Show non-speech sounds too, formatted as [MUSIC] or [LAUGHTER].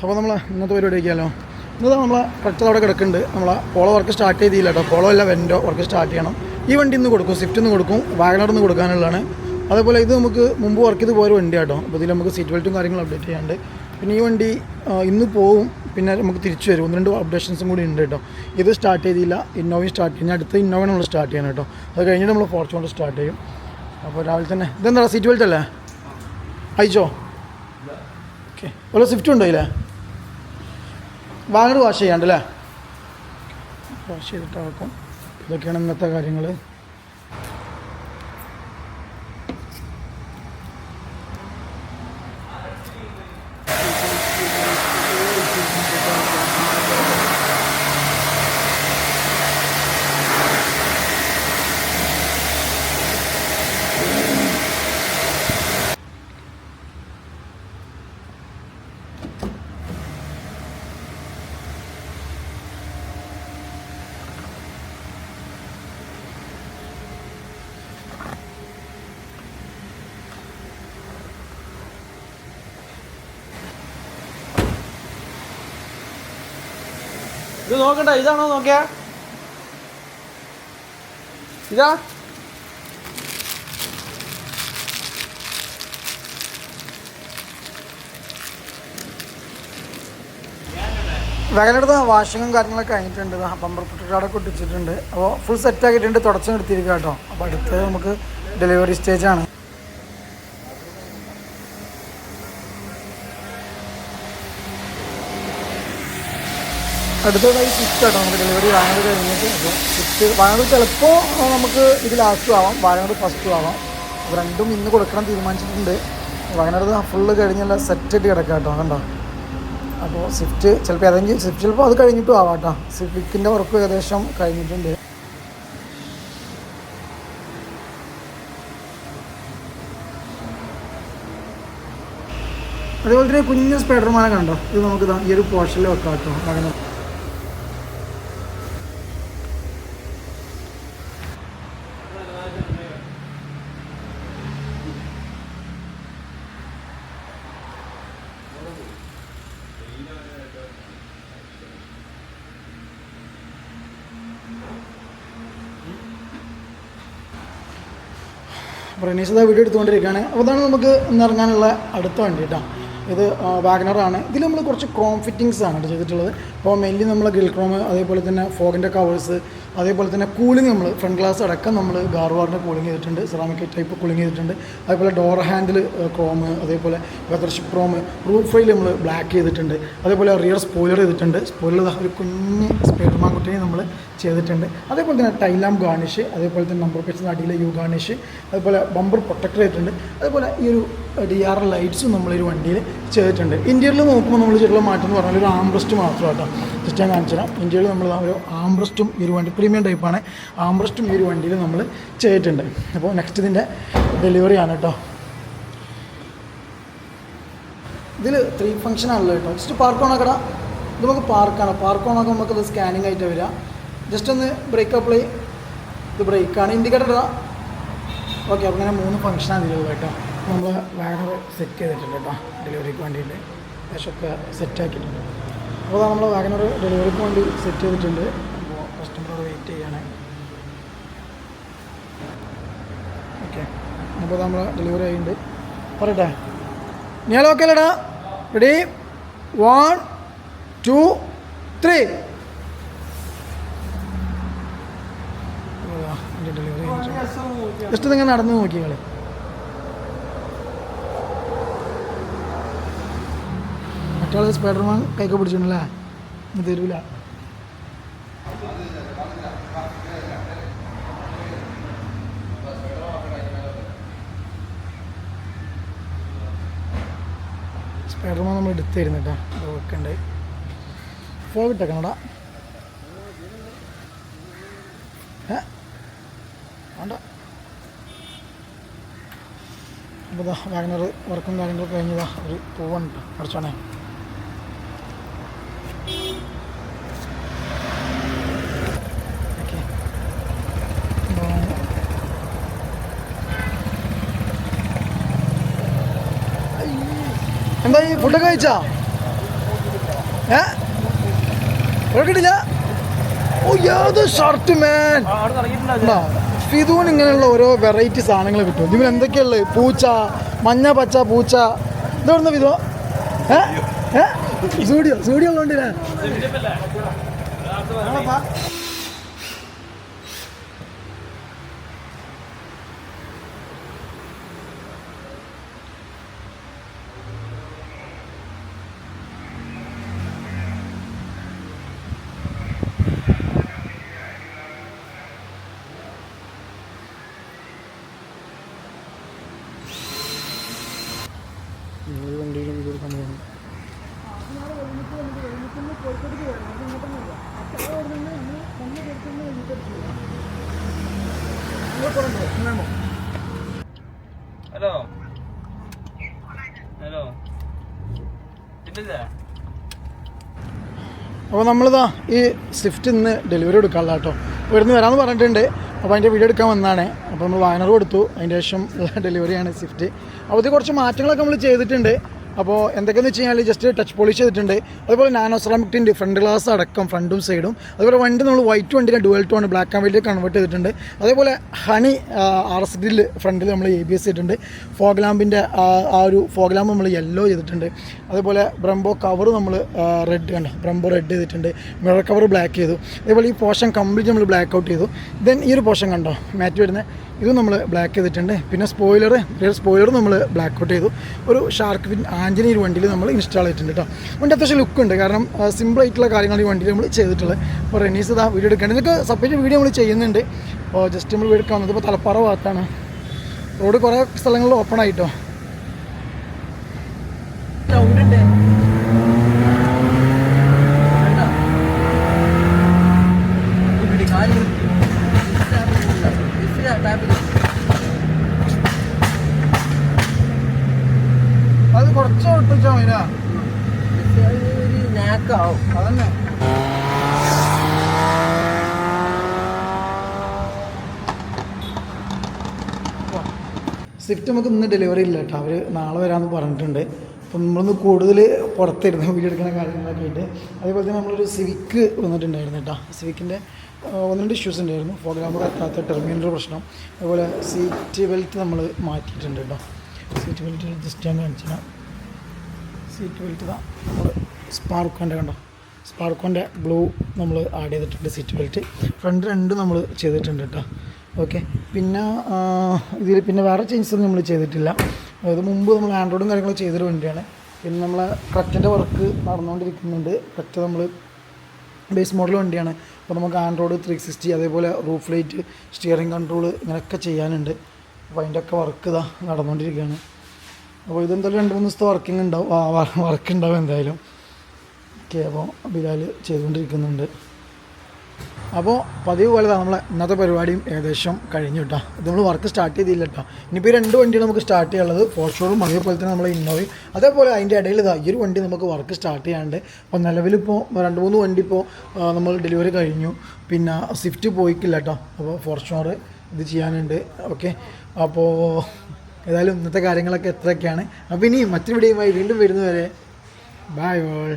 അപ്പോൾ നമ്മൾ ഇന്നത്തെ പരിപാടി വയ്ക്കാമല്ലോ ഇന്നത്തെ നമ്മൾ ട്രക്ടർ അവിടെ കിടക്കുന്നുണ്ട്. നമ്മൾ പോളോ വർക്ക് സ്റ്റാർട്ട് ചെയ്തില്ല കേട്ടോ പോളോ അല്ല വെൻഡോ വർക്ക് സ്റ്റാർട്ട് ചെയ്യണം. ഈ വണ്ടി ഇന്ന് കൊടുക്കും സ്വിഫ്റ്റ് നിന്ന് കൊടുക്കും നിന്ന് കൊടുക്കാനുള്ളതാണ്. അതേപോലെ ഇത് നമുക്ക് മുമ്പ് വർക്ക് ചെയ്ത് പോയൊരു വണ്ടി കേട്ടോ അപ്പോൾ ഇതിൽ നമുക്ക് സീറ്റ് ബെൽറ്റും കാര്യങ്ങളും അപ്ഡേറ്റ് ചെയ്യാണ്ട് പിന്നെ ഈ വണ്ടി ഇന്ന് പോവും പിന്നെ നമുക്ക് തിരിച്ചു വരും. ഒന്ന് രണ്ട് അപ്ഡേഷൻസും കൂടി ഉണ്ട് കേട്ടോ ഇത് സ്റ്റാർട്ട് ചെയ്തില്ല ഇന്നോവയും സ്റ്റാർട്ട് ചെയ്യുന്ന അടുത്ത ഇന്നോവ നമ്മൾ സ്റ്റാർട്ട് ചെയ്യണം കേട്ടോ അത് കഴിഞ്ഞിട്ട് നമ്മൾ ഫോർച്യൂണർ സ്റ്റാർട്ട് ചെയ്യും. അപ്പോൾ രാവിലെ തന്നെ. ഇതെന്താ സീറ്റ് ബെൽറ്റ് അല്ലേ? അയച്ചോ? ഓക്കെ ഓരോ സ്വിഫ്റ്റ് ഉണ്ടോ ഇല്ലേ വാങ്ങർ വാഷ് ചെയ്യാണ്ടല്ലേ വാഷ് ചെയ്തിട്ടാക്കും ഇതൊക്കെയാണ് ഇന്നത്തെ കാര്യങ്ങൾ ഇത് നോക്കണ്ട ഇതാണോ നോക്കിയാ? ഇതാ. വേഗനടുത്ത് വാഷിങ്ങും കാര്യങ്ങളൊക്കെ കഴിഞ്ഞിട്ടുണ്ട്. ബമ്പർ പുട്ടിക്കാടൊക്കെ ഒട്ടിച്ചിട്ടുണ്ട് അപ്പോൾ ഫുൾ സെറ്റ് ആക്കിയിട്ടുണ്ട്. തുടച്ചു നിർത്തിയിരിക്കുക കേട്ടോ. അപ്പോൾ അടുത്തത് നമുക്ക് ഡെലിവറി സ്റ്റേജാണ് അടുത്തതായി സ്വിഫ്റ്റ് കേട്ടോ നമുക്ക് ഡെലിവറി വാങ്ങുന്നത് കഴിഞ്ഞിട്ട്. അപ്പോൾ സ്വിഫ്റ്റ് വാങ്ങുന്നത് ചിലപ്പോൾ നമുക്ക് ഇത് ലാസ്റ്റും ആവാം. വാങ്ങുന്നത് ഫസ്റ്റും ആവാം. അപ്പോൾ രണ്ടും ഇന്ന് കൊടുക്കണം തീരുമാനിച്ചിട്ടുണ്ട്. വാങ്ങുന്നത് ഫുള്ള് കഴിഞ്ഞുള്ള സെറ്റായിട്ട് കിടക്കാം കേട്ടോ കണ്ടോ? അപ്പോൾ സ്വിഫ്റ്റ് ചിലപ്പോൾ ഏതെങ്കിലും സ്വിഫ്റ്റ് ചിലപ്പോൾ അത് കഴിഞ്ഞിട്ടും ആവാം കേട്ടോ സ്വിഫ്റ്റിന്റെ വർക്ക് ഏകദേശം കഴിഞ്ഞിട്ടുണ്ട്. അതേപോലെ തന്നെ കുഞ്ഞ് സ്പൈഡർമാനെ കണ്ടോ? ഇത് നമുക്ക് ഈ ഒരു പോർഷനിൽ വെക്കാം കേട്ടോ അങ്ങനെ അപ്പോൾ ഇതാ വീഡിയോ എടുത്തുകൊണ്ടിരിക്കുകയാണ്. അപ്പോൾ അതാണ് നമുക്ക് ഇന്ന് ഇറങ്ങാനുള്ള അടുത്ത വണ്ടി കേട്ടോ ഇത് വാഗ്നറാണ്. ഇതിൽ നമ്മൾ കുറച്ച് ക്രോം ഫിറ്റിങ്സ് ആണ് ചെയ്തിട്ടുള്ളത്. അപ്പോൾ മെയിൻലി നമ്മൾ ഗ്രിൽ ക്രോം അതേപോലെ തന്നെ ഫോഗിന്റെ കവേഴ്സ് അതേപോലെ തന്നെ കൂളിംഗ് നമ്മൾ ഫ്രണ്ട് ഗ്ലാസ് അടക്കം നമ്മൾ ഗാർവാറിന്റെ കൂളിംഗ് ചെയ്തിട്ടുണ്ട് സെറാമിക് ടൈപ്പ് കൂളിംഗ് ചെയ്തിട്ടുണ്ട്. അതേപോലെ ഡോർ ഹാൻഡിൽ ക്രോം അതേപോലെ വെതർഷിപ്പ് ക്രോം റൂഫ് ഫൈൽ നമ്മൾ ബ്ലാക്ക് ചെയ്തിട്ടുണ്ട്. അതേപോലെ റിയർ സ്പോയിലർ ചെയ്തിട്ടുണ്ട്. സ്പോയിലർ ഒരു കുഞ്ഞ് സ്പൈഡർമാൻ കുട്ടിയെ നമ്മൾ ചെയ്തിട്ടുണ്ട്. അതേപോലെ തന്നെ ടൈലാം ഗാർണിഷ് അതേപോലെ തന്നെ നമ്പർ പേഴ്സിന്റെ അടിയിലെ യു ഗാർണിഷ് അതേപോലെ ബമ്പർ പ്രൊട്ടക്ടർ ചെയ്തിട്ടുണ്ട്. അതേപോലെ ഈ ഒരു ഡി ആർ ലൈറ്റ്സും ഒരു വണ്ടിയിൽ ചെയ്തിട്ടുണ്ട്. ഇന്ത്യയിൽ നോക്കുമ്പോൾ നമ്മൾ ചെയ്തിട്ടുള്ള മാറ്റം എന്ന് പറഞ്ഞാൽ ഒരു ആംബ്രസ്റ്റ് മാത്രം കേട്ടോ ജസ്റ്റ് ഞാൻ കാണിച്ചു തരാം ഇന്ത്യയിൽ നമ്മൾ ഒരു ആംബ്രസ്റ്റും ഈ ഒരു വണ്ടി പ്രീമിയം ടൈപ്പാണ് ആംബ്രസ്റ്റും ഈ ഒരു വണ്ടിയിൽ നമ്മൾ ചെയ്തിട്ടുണ്ട്. അപ്പോൾ നെക്സ്റ്റ് ഇതിന്റെ ഡെലിവറി ആണ് കേട്ടോ. ഇതിൽ ത്രീ ഫംഗ്ഷൻ ആണല്ലോ കേട്ടോ. ജസ്റ്റ് പാർക്ക് ഓണാക്കട ഇത് നമുക്ക് പാർക്കാണ് പാർക്ക് ഓൺ ആക്കുമ്പോൾ നമുക്കത് സ്കാനിങ് ആയിട്ട് വരിക. ജസ്റ്റ് ഒന്ന് ബ്രേക്ക് അപ്ലൈ ഇത് ബ്രേക്കാണ് ഇൻഡിക്കേറ്റർ ഓക്കെ അപ്പോൾ അങ്ങനെ മൂന്ന് ഫംഗ്ഷനാണ് ഇതിലുള്ളത് കേട്ടോ. നമ്മൾ വാഗണർ സെറ്റ് ചെയ്തിട്ടുണ്ട് കേട്ടോ ഡെലിവറിക്ക് വേണ്ടിയിട്ട്. ഏകദേശമൊക്കെ സെറ്റാക്കിയിട്ടുണ്ട് അപ്പോൾ നമ്മൾ വാഗണർ ഡെലിവറിക്ക് വേണ്ടി സെറ്റ് ചെയ്തിട്ടുണ്ട്. അപ്പോൾ കസ്റ്റമറോട് വെയിറ്റ് ചെയ്യാണ്. ഓക്കെ അപ്പോൾ നമ്മൾ ഡെലിവറി ആയിട്ടുണ്ട്. പറയട്ടെ? ഞാൻ ഓക്കെ അല്ലേടാ? Ready one two three delivery just നിങ്ങൾ നടന്നു നോക്കി മറ്റാൾ സ്പൈഡർമാൻ കൈക്ക് പിടിച്ചിട്ടുണ്ടല്ലേ? തരൂല. സ്പൈഡർമാൻ നമ്മൾ എടുത്ത് തരുന്നു കേട്ടോ അത് ഫോൺ വിട്ടേക്കണടാ. ഏ? വേണ്ട. അപ്പോൾ വാഗനർ വർക്കും കാര്യങ്ങളൊക്കെ കഴിഞ്ഞതാ. ഒരു പൂവുണ്ട് കുറച്ചോണേ ഓക്കെ എന്താ ഈ ഫുഡൊക്കെ കഴിച്ചാ? ഏ? കേട്ടില്ല കിട്ടില്ല ഓ ഏത് ഷർട്ട് മാൻ ഫിദൂന് ഇങ്ങനെയുള്ള ഓരോ വെറൈറ്റി സാധനങ്ങൾ കിട്ടും. ഇതിൽ എന്തൊക്കെയുള്ളത്? പൂച്ച മഞ്ഞ പച്ച പൂച്ച. ഇതെവിടുന്ന ഫിദോ? ഏ? ഏ? [LAUGHS] സൂഡിയോ സൂഡിയോ ഉള്ളതുകൊണ്ടില്ലേ വണ്ടിയിൽ വീഡിയോ എടുക്കാൻ പോകുന്നു ഹലോ ഹലോ അപ്പോൾ നമ്മളിതാ ഈ സ്വിഫ്റ്റ് ഇന്ന് ഡെലിവറി എടുക്കാനുള്ള കേട്ടോ ഇവിടുന്ന് വരാമെന്ന് പറഞ്ഞിട്ടുണ്ട്. അപ്പോൾ അതിന്റെ വീഡിയോ എടുക്കാൻ വന്നാണ് അപ്പോൾ നമ്മൾ വായനർ കൊടുത്തു അതിന്റെ ശേഷം [LAUGHS] ഡെലിവറിയാണ് സ്വിഫ്റ്റ്. അപ്പോൾ ഇത് കുറച്ച് മാറ്റങ്ങളൊക്കെ നമ്മൾ ചെയ്തിട്ടുണ്ട്. അപ്പോൾ എന്തൊക്കെയെന്ന് വെച്ച് കഴിഞ്ഞാൽ ജസ്റ്റ് ടച്ച് പോളിഷ് ചെയ്തിട്ടുണ്ട്. അതുപോലെ നാനോ സെറാമിക് ടിന്റെ ഫ്രണ്ട് ഗ്ലാസ് അടക്കം ഫ്രണ്ടും സൈഡും അതുപോലെ വണ്ടി നമ്മൾ വൈറ്റ് വണ്ടിനെ ഡുവൽ ടു ആണ് ബ്ലാക്ക് ആൻഡ് വൈറ്റ് കൺവേർട്ട് ചെയ്തിട്ടുണ്ട്. അതേപോലെ ഹണി ആർ എസ് ഡിൽ ഫ്രണ്ടിൽ നമ്മൾ എ ബി എസ് ചെയ്തിട്ടുണ്ട്. ഫോഗ് ലാമ്പിന്റെ ആ ഒരു ഫോഗ് ലാമ്പ് നമ്മൾ യെല്ലോ ചെയ്തിട്ടുണ്ട്. അതേപോലെ ബ്രംബോ കവർ നമ്മൾ റെഡ് കണ്ട? ബ്രംബോ റെഡ് ചെയ്തിട്ടുണ്ട്. മിറർ കവർ ബ്ലാക്ക് ചെയ്തു. അതേപോലെ ഈ പോർഷൻ കംപ്ലീറ്റ് നമ്മൾ ബ്ലാക്ക് ഔട്ട് ചെയ്തു. ദെൻ ഈ ഒരു പോർഷൻ കണ്ടോ? മാറ്റ് വരുന്ന. ഇത് നമ്മൾ ബ്ലാക്ക് ചെയ്തിട്ടുണ്ട്. പിന്നെ സ്പോയിലർ സ്പോയിലർ നമ്മൾ ബ്ലാക്ക് ഔട്ട് ചെയ്തു. ഒരു ഷാർക്ക് ഫിൻ ആഞ്ചിനി ഈ വണ്ടിയിൽ നമ്മൾ ഇൻസ്റ്റാൾ ചെയ്തിട്ടുണ്ട് കേട്ടോ വണ്ടി അത്യാവശ്യം ലുക്ക് ഉണ്ട്. കാരണം സിമ്പിൾ ആയിട്ടുള്ള കാര്യങ്ങൾ ഈ വണ്ടിയിൽ നമ്മൾ ചെയ്തിട്ടുള്ളത്. അപ്പോൾ റെനീസ് ഇതാ വീഡിയോ എടുക്കേണ്ടത് ഇതൊക്കെ സെപ്പറേറ്റ് വീഡിയോ നമ്മൾ ചെയ്യുന്നുണ്ട്. അപ്പോൾ ജസ്റ്റ് നമ്മൾ വീട് വന്നത് ഇപ്പോൾ തലപ്പാറ ഭാഗത്താണ്. റോഡ് കുറേ സ്ഥലങ്ങളിൽ ഓപ്പൺ ആയിട്ടോ സൗണ്ട് അത് കുറച്ച് ഒട്ടിച്ചാൽ മതിരാ നാക്കാവും. അതന്നെ. സ്വിഫ്റ്റ് നമുക്ക് ഇന്ന് ഡെലിവറി ഇല്ല കേട്ടോ അവർ നാളെ വരാമെന്ന് പറഞ്ഞിട്ടുണ്ട്. അപ്പം നമ്മളൊന്ന് കൂടുതൽ പുറത്തിരുന്ന് വീഡിയോ എടുക്കുന്ന കാര്യങ്ങളൊക്കെ ആയിട്ട്. അതേപോലെ തന്നെ നമ്മളൊരു സിവിക്ക് വന്നിട്ടുണ്ടായിരുന്നു കേട്ടോ സിവിക്കിന്റെ ഒന്ന് രണ്ട് ഇഷ്യൂസ് ഉണ്ടായിരുന്നു. ഫോട്ടോഗ്രാഫർ എത്താത്ത ടെർമിനൽ പ്രശ്നം. അതുപോലെ സീറ്റ് ബെൽറ്റ് നമ്മൾ മാറ്റിയിട്ടുണ്ട് കേട്ടോ സീറ്റ് ബെൽറ്റ് ജസ്റ്റ് ഞാൻ കാണിച്ചാൽ സീറ്റ് ബെൽറ്റ് ഇതാ നമ്മൾ സ്പാർക്കോന്റെ കണ്ടോ? സ്പാർക്കോന്റെ ബ്ലൂ നമ്മൾ ആഡ് ചെയ്തിട്ടുണ്ട് സീറ്റ് ബെൽറ്റ് ഫ്രണ്ട് രണ്ട് നമ്മൾ ചെയ്തിട്ടുണ്ട് കേട്ടോ. ഓക്കെ പിന്നെ ഇതിൽ പിന്നെ വേറെ ചേഞ്ചസ് ഒന്നും നമ്മൾ ചെയ്തിട്ടില്ല. അതായത് മുമ്പ് നമ്മൾ ആൻഡ്രോയിഡും കാര്യങ്ങളും ചെയ്തൊരു വണ്ടിയാണ്. പിന്നെ നമ്മൾ ക്രറ്റിന്റെ വർക്ക് നടന്നുകൊണ്ടിരിക്കുന്നുണ്ട്. ക്രറ്റ് നമ്മൾ ബേസ് മോഡൽ വണ്ടിയാണ്. അപ്പോൾ നമുക്ക് ആൻഡ്രോയിഡ് ത്രീ സിക്സ്റ്റി അതേപോലെ റൂഫ് ലൈറ്റ് സ്റ്റിയറിംഗ് കൺട്രോൾ ഇങ്ങനെയൊക്കെ ചെയ്യാനുണ്ട്. അപ്പോൾ അതിന്റെയൊക്കെ വർക്ക് ഇതാ നടന്നുകൊണ്ടിരിക്കുകയാണ്. അപ്പോൾ ഇതെന്തായാലും രണ്ട് മൂന്ന് ദിവസത്തെ വർക്കിംഗ് ഉണ്ടാവും. ആ വർക്ക് ഉണ്ടാവും എന്തായാലും. ഓക്കെ അപ്പോൾ ബിലാൽ ചെയ്തുകൊണ്ടിരിക്കുന്നുണ്ട്. അപ്പോൾ പതിവ് പോലെ നമ്മളെ ഇന്നത്തെ പരിപാടിയും ഏകദേശം കഴിഞ്ഞു കേട്ടോ ഇത് നമ്മൾ വർക്ക് സ്റ്റാർട്ട് ചെയ്തില്ല കേട്ടോ ഇനിയിപ്പോൾ രണ്ട് വണ്ടികൾ നമുക്ക് സ്റ്റാർട്ട് ചെയ്യാനുള്ളത് ഫോർഷോറും അതേപോലെ തന്നെ നമ്മളെ ഇന്നോവയും അതേപോലെ അതിന്റെ ഇടയിൽ ഇതാ ഈ ഒരു വണ്ടി നമുക്ക് വർക്ക് സ്റ്റാർട്ട് ചെയ്യാണ്ട് അപ്പോൾ നിലവിലിപ്പോൾ രണ്ട് മൂന്ന് വണ്ടി ഇപ്പോൾ നമ്മൾ ഡെലിവറി കഴിഞ്ഞു. പിന്നെ സ്വിഫ്റ്റ് പോയിക്കില്ല കേട്ടോ അപ്പോൾ ഫോർഷോർ ഇത് ചെയ്യാനുണ്ട്. ഓക്കെ അപ്പോൾ ഏതായാലും ഇന്നത്തെ കാര്യങ്ങളൊക്കെ എത്രയൊക്കെയാണ്. അപ്പോൾ ഇനി മറ്റൊരു വീഡിയോയുമായി വീണ്ടും വരുന്നവരെ ബായ് ഓൾ